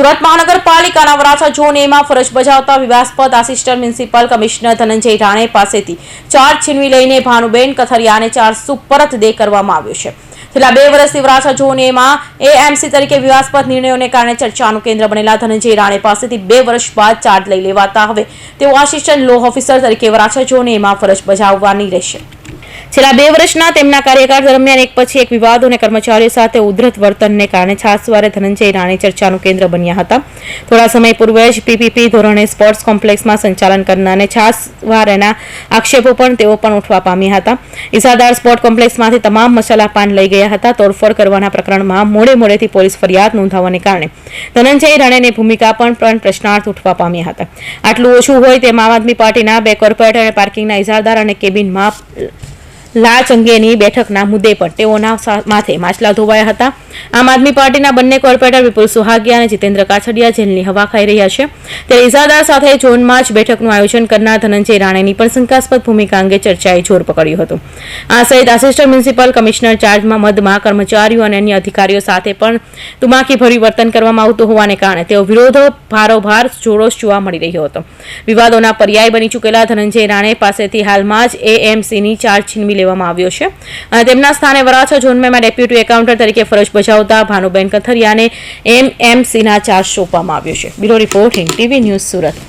સુરત મહાનગરપાલિકાના વરાછા ઝોન એમાં ફરજ બજાવતા વિવાસ્પદ assistant municipal commissioner Dhananjay Rane પાસેથી ચાર્જ છીનવી લઈને ભાનુબેન કથરિયાને ચાર્જ સુપરત દે કરવામાં આવ્યો છે. છેલ્લા બે વર્ષથી વરાછા ઝોન એમાં એએમસી તરીકે વિવાસ્પદ નિર્ણયોને કારણે ચર્ચાનું કેન્દ્ર બનેલા ધનંજય રાણે પાસેથી બે વર્ષ બાદ ચાર્જ લઈ લેવાતા. હવે તેઓ આસિસ્ટન્ટ લો ઓફિસર તરીકે વરાછા ઝોન એમાં ફરજ બજાવવાની રહેશે. છેલ્લા બે વર્ષના તેમના કાર્યકાળ દરમિયાન એક પછી એક વિવાદો અને કર્મચારીઓ સાથે ઉધરત વર્તનને કારણે છાસવારે ધનંજય રાણે ચર્ચાનું કેન્દ્ર બન્યા હતા. થોડા સમય પૂર્વે જ પીપીપી ધોરણે સ્પોર્ટ્સ કોમ્પ્લેક્સમાં સંચાલન કરનારને છાસવારેના આક્ષેપો પણ તેઓ પણ ઉઠવા પામ્યા હતા. ઇસાદાર સ્પોર્ટ કોમ્પ્લેક્સમાંથી તમામ મસાલા પાન લઈ ગયા હતા. તોડફોડ કરવાના પ્રકરણમાં મોડે મોડેથી પોલીસ ફરિયાદ નોંધાવવાને કારણે ધનંજય રાણેની ભૂમિકા પણ પ્રશ્નાર્થ ઉઠવા પામ્યા હતા. આટલું ઓછું હોય તેમ આમ આદમી પાર્ટીના બે કોર્પોરેટર અને પાર્કિંગના ઇજારદાર અને કેબિનમાં લાચ અંગેની બેઠકના મુદ્દે પર તેઓના માથે માછલા ધોવાયા હતા. આમ આદમી પાર્ટીના બંને કોર્પોરેટર વિપુલ સુહાગિયા અને જીતેન્દ્ર કાછડિયા જેલની હવા ખાઈ રહ્યા છે. ત્યારે ઇજાદાર સાથે ઝોનમાં જ બેઠકનું આયોજન કરનાર ધનંજય રાણેની પણ શંકાસ્પદ ભૂમિકા અંગે ચર્ચાએ જોર પકડ્યું હતું. આ સહિત આસિસ્ટન્ટ મ્યુનિસિપલ કમિશનર ચાર્જમાં મદમાં કર્મચારીઓ અને અન્ય અધિકારીઓ સાથે પણ તુમાકીભર્યું વર્તન કરવામાં આવતું હોવાને કારણે તેઓ વિરોધો ભારોભાર જોરોશ જોવા મળી રહ્યો હતો. વિવાદોના પર્યાય બની ચૂકેલા ધનંજય રાણે પાસેથી હાલમાં જ એએમસીની ચાર્જ છીનવી લેવામાં આવ્યો છે. અને તેમના સ્થાને વરાછા ઝોનમાં ડેપ્યુટી એકાઉન્ટર તરીકે ફરજ બજાવતા ભાનુબેન કથરિયાને એમએમસીના ચાર્જ સોંપવામાં આવ્યો છે. Bureau reporting TV news Surat.